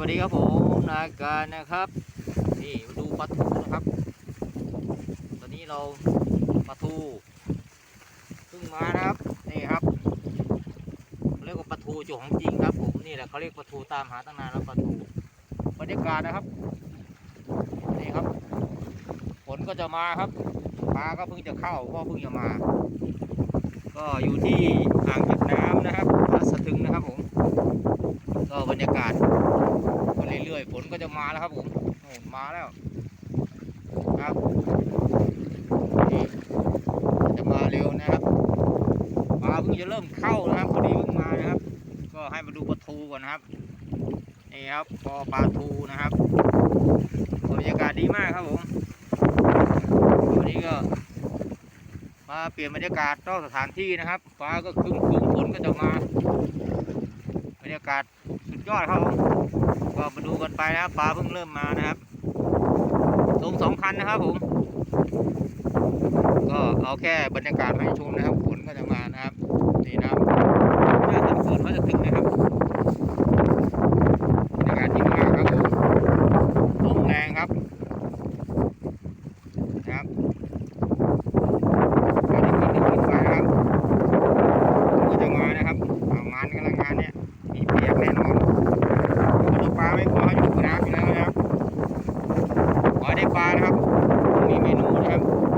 วัสดีครับผมนาการนะครับนี่ดูปลาทูนะครับ ตอนนี้เราปลาทูเพิ่งมานะครับนี่ครับเรียกว่าปลาทูจุของจริงครับ ผมนี่แหละเขาเรียกปลาทูตามหาตั้งนานแล้วปลาทูบรรยากาศนะครับนี่ครับฝนก็จะมาครับปลาก็เพิ่งจะเข้าพ่อเพิ่งจะมา ก็อยู่ที่อ่างเก็บน้ำนะครับสะทึงนะครับผมก็บรรยากาศ เรื่อยๆ ฝนก็จะมาแล้วครับผมโน่นมาแล้วครับนี่จะมาเร็วนะครับปลาเพิ่งจะเริ่มเข้านะครับพอดีเพิ่งมานะครับ ก็ให้มาดูปลาทูก่อนนะครับนี่ครับพอปลาทูนะครับบรรยากาศดีมากครับผมวันนี้ก็ มาเปลี่ยนบรรยากาศนอกสถานที่นะครับฟ้าก็ครึ้มครึ้มฝนก็จะมา บรรยากาศสุดยอดครับผม ก็มาดูกันไปนะครับปลาเพิ่งเริ่มมานะครับลงสองคันนะครับผม ก็เอาแค่บรรยากาศมาให้ชมนะครับฝนก็จะมานะครับนี่นะครับน่าจะฝนเขาจะถึงนะครับบรรยากาศดีมากครับผมลมแรงครับนะครับ ก็จะขึ้นขึ้นไปนะครับก็จะมานะครับเอามันกำลังงานเนี่ยมีเปียกแน่นอนตัวปลาไม่กลัวเขาอยู่น้ำอยู่แล้วนะครับขอให้ ได้ปลานะครับ มีเมนูนะครับเมนูปลานะครับ